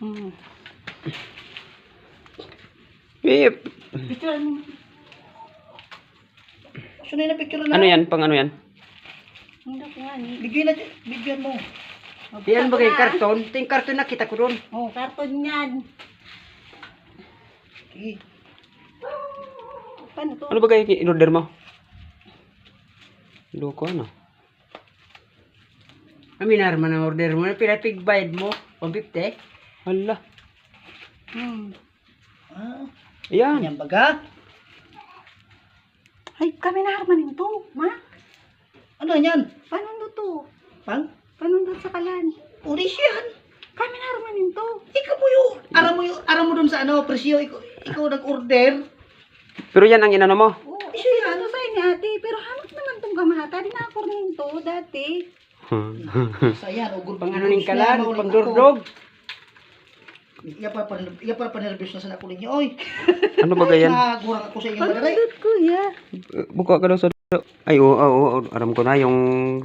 Hmm. Eh, Picture mo. Sino na picture na? ano yan? Pang ano yan? Hindi ko nga. Bigyan na, bigyan mo. Yan ba kay karton? Ito yung karton na kita ko doon. Oh, karton yan. Okay. Paano to? Ano ba kayo in-order mo? Loko ano? Aminar man ang order mo. Pila pig bayad mo? 150? Hala. Hmm. Ah, Ayan. yan baga. Ay, kami na harmanin to, ma. Ano yan? Paano to? Pang? Paano sa kalan? Ulis yan. Kami na harmanin to. Ikaw mo yung, aram mo yung, aram mo doon sa ano, presyo, ikaw, ikaw nag-order. Pero yan ang inano mo. Oo, oh, siya yan. Ano sa inyo, ate? Pero hamak naman tong gamata. Di na ako rin to, dati. Sayan, ugod Pang ano ning kalan? Pang durdog? Iya pa pa iya pa pa nervous na sa ako ninyo. Oy. ano ba yan? Nagurang ako sa inyong badaray. kuya. Buka ka daw sa... Ay, oo, oo, oo, aram ko na yung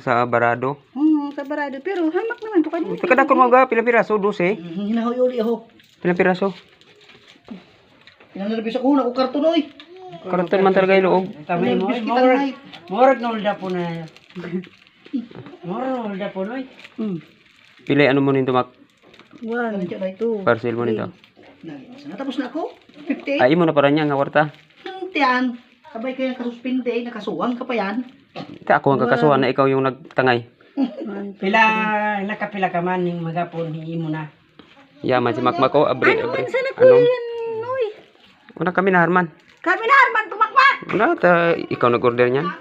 sa barado. Hmm, sa barado pero hamak naman to kanina. Ito kadakon mo ga, pilang piraso, 12. Hmm, hinahoy uli ako. Pilang piraso. Pinang nervous ako na ko karton oy. Karantan man talaga yung loob. Tama mo. Morag, na ulda po na. Morag na ulda po noy. Hmm. Pila ano mo nito, Mac? One, two. Parcel mo nito. Natapos na ako. 50. Ay, mo na para niya nga warta. Hmm, tiyan. Sabay kayo nakasuspinde, nakasuwang ka pa yan. Ita ako ang kakasuhan na ikaw yung nagtangay. Pila, nakapila ka man yung magapon, hihi mo na. Yaman si Mac, oh, abri, Ano sana Ano? kuya yan, oy. Una kami na, Harman. Kami na, Arman, tumakma. Una, ta, ikaw nag-order niyan.